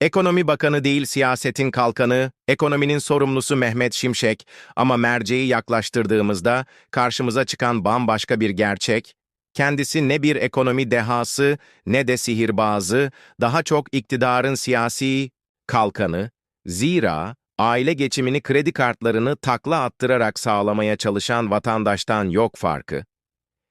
Ekonomi Bakanı değil siyasetin kalkanı, ekonominin sorumlusu Mehmet Şimşek ama merceği yaklaştırdığımızda karşımıza çıkan bambaşka bir gerçek, kendisi ne bir ekonomi dehası ne de sihirbazı, daha çok iktidarın siyasi kalkanı, zira aile geçimini kredi kartlarını takla attırarak sağlamaya çalışan vatandaştan yok farkı.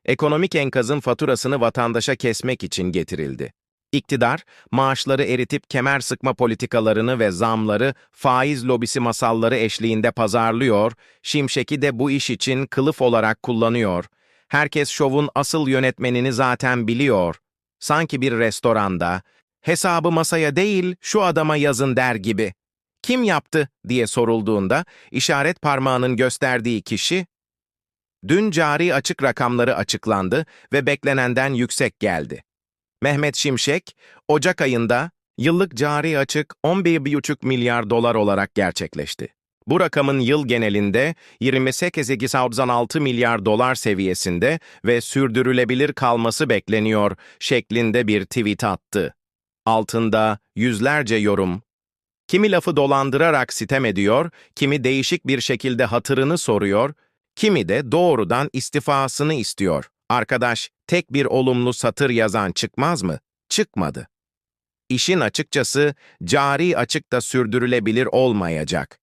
Ekonomik enkazın faturasını vatandaşa kesmek için getirildi. İktidar, maaşları eritip kemer sıkma politikalarını ve zamları faiz lobisi masalları eşliğinde pazarlıyor, Şimşek'i de bu iş için kılıf olarak kullanıyor. Herkes şovun asıl yönetmenini zaten biliyor. Sanki bir restoranda, hesabı masaya değil şu adama yazın der gibi. Kim yaptı diye sorulduğunda işaret parmağının gösterdiği kişi, dün cari açık rakamları açıklandı ve beklenenden yüksek geldi. Mehmet Şimşek, Ocak ayında yıllık cari açık 11,5 milyar dolar olarak gerçekleşti. Bu rakamın yıl genelinde 28,6 milyar dolar seviyesinde ve sürdürülebilir kalması bekleniyor şeklinde bir tweet attı. Altında yüzlerce yorum. Kimi lafı dolandırarak sitem ediyor, kimi değişik bir şekilde hatırını soruyor, kimi de doğrudan istifasını istiyor. Arkadaş, tek bir olumlu satır yazan çıkmaz mı? Çıkmadı. İşin açıkçası cari açık da sürdürülebilir olmayacak.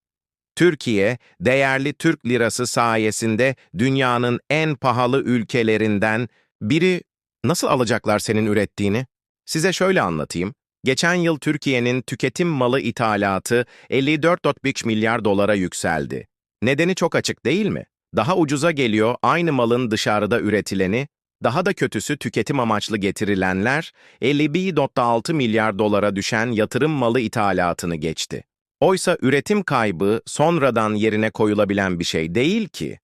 Türkiye, değerli Türk lirası sayesinde dünyanın en pahalı ülkelerinden biri nasıl alacaklar senin ürettiğini? Size şöyle anlatayım. Geçen yıl Türkiye'nin tüketim malı ithalatı 54,5 milyar dolara yükseldi. Nedeni çok açık değil mi? Daha ucuza geliyor aynı malın dışarıda üretileni, daha da kötüsü tüketim amaçlı getirilenler 51,6 milyar dolara düşen yatırım malı ithalatını geçti. Oysa üretim kaybı sonradan yerine koyulabilen bir şey değil ki.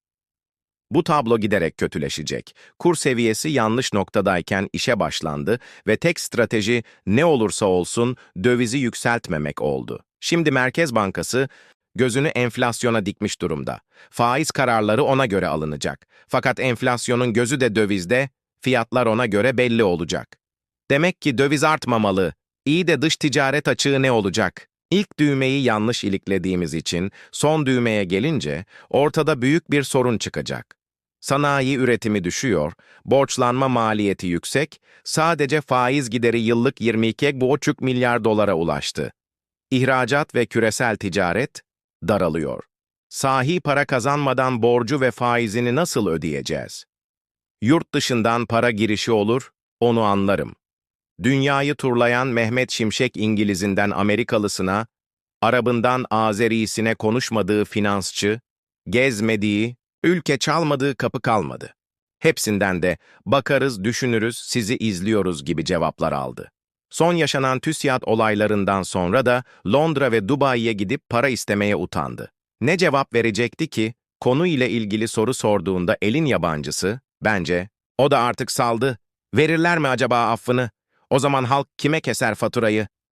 Bu tablo giderek kötüleşecek. Kur seviyesi yanlış noktadayken işe başlandı ve tek strateji ne olursa olsun dövizi yükseltmemek oldu. Şimdi Merkez Bankası gözünü enflasyona dikmiş durumda. Faiz kararları ona göre alınacak. Fakat enflasyonun gözü de dövizde, fiyatlar ona göre belli olacak. Demek ki döviz artmamalı. İyi de dış ticaret açığı ne olacak? İlk düğmeyi yanlış iliklediğimiz için son düğmeye gelince ortada büyük bir sorun çıkacak. Sanayi üretimi düşüyor, borçlanma maliyeti yüksek, sadece faiz gideri yıllık 22,5 milyar dolara ulaştı. İhracat ve küresel ticaret daralıyor. Sahi para kazanmadan borcu ve faizini nasıl ödeyeceğiz? Yurt dışından para girişi olur, onu anlarım. Dünyayı turlayan Mehmet Şimşek İngilizinden Amerikalısına, Arabından Azerisine konuşmadığı finansçı, gezmediği, ülke çalmadığı kapı kalmadı. Hepsinden de bakarız, düşünürüz, sizi izliyoruz gibi cevaplar aldı. Son yaşanan TÜSİAD olaylarından sonra da Londra ve Dubai'ye gidip para istemeye utandı. Ne cevap verecekti ki, konu ile ilgili soru sorduğunda elin yabancısı, bence, o da artık saldı, verirler mi acaba affını? O zaman halk kime keser faturayı?